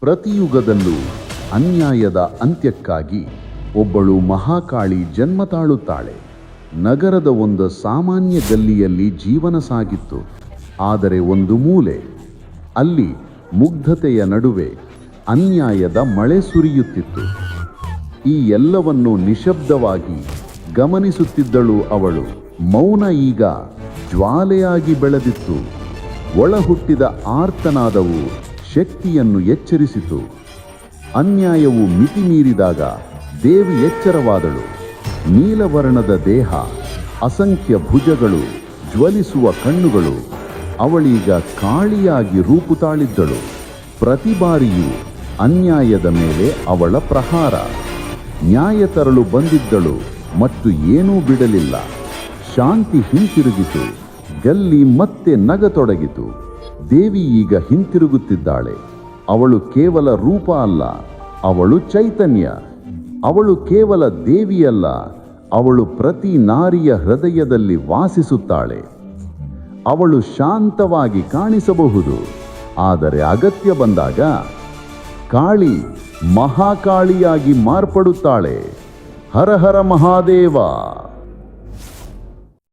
ಪ್ರತಿಯುಗದಲ್ಲೂ ಅನ್ಯಾಯದ ಅಂತ್ಯಕ್ಕಾಗಿ ಒಬ್ಬಳು ಮಹಾಕಾಳಿ ಜನ್ಮ ತಾಳುತ್ತಾಳೆ. ನಗರದ ಒಂದು ಸಾಮಾನ್ಯ ಗಲ್ಲಿಯಲ್ಲಿ ಜೀವನ ಸಾಗಿತ್ತು. ಆದರೆ ಒಂದು ಮೂಲೆ, ಅಲ್ಲಿ ಮುಗ್ಧತೆಯ ನಡುವೆ ಅನ್ಯಾಯದ ಮಳೆ ಸುರಿಯುತ್ತಿತ್ತು. ಈ ಎಲ್ಲವನ್ನು ನಿಶಬ್ದವಾಗಿ ಗಮನಿಸುತ್ತಿದ್ದಳು ಅವಳು. ಮೌನ ಈಗ ಜ್ವಾಲೆಯಾಗಿ ಬೆಳೆದಿತ್ತು. ಒಳಹುಟ್ಟಿದ ಆರ್ತನಾದವು ಶಕ್ತಿಯನ್ನು ಎಚ್ಚರಿಸಿತು. ಅನ್ಯಾಯವು ಮಿತಿ ಮೀರಿದಾಗ ದೇವಿ ಎಚ್ಚರವಾದಳು. ನೀಲವರ್ಣದ ದೇಹ, ಅಸಂಖ್ಯ ಭುಜಗಳು, ಜ್ವಲಿಸುವ ಕಣ್ಣುಗಳು, ಅವಳೀಗ ಕಾಳಿಯಾಗಿ ರೂಪು ತಾಳಿದ್ದಳು ಪ್ರತಿ ಬಾರಿಯೂ ಅನ್ಯಾಯದ ಮೇಲೆ ಅವಳ ಪ್ರಹಾರ. ನ್ಯಾಯ ತರಲು ಬಂದಿದ್ದಳು ಮತ್ತು ಏನೂ ಬಿಡಲಿಲ್ಲ. ಶಾಂತಿ ಹಿಂತಿರುಗಿತು. ಗಲ್ಲಿ ಮತ್ತೆ ನಗತೊಡಗಿತು. ದೇವಿ ಈಗ ಹಿಂತಿರುಗುತ್ತಿದ್ದಾಳೆ. ಅವಳು ಕೇವಲ ರೂಪ ಅಲ್ಲ, ಅವಳು ಚೈತನ್ಯ. ಅವಳು ಕೇವಲ ದೇವಿಯಲ್ಲ, ಅವಳು ಪ್ರತಿ ನಾರಿಯ ಹೃದಯದಲ್ಲಿ ವಾಸಿಸುತ್ತಾಳೆ. ಅವಳು ಶಾಂತವಾಗಿ ಕಾಣಿಸಬಹುದು. ಆದರೆ ಅಗತ್ಯ ಬಂದಾಗ, ಕಾಳಿ ಮಹಾಕಾಳಿಯಾಗಿ ಮಾರ್ಪಡುತ್ತಾಳೆ. ಹರ ಹರ ಮಹಾದೇವ!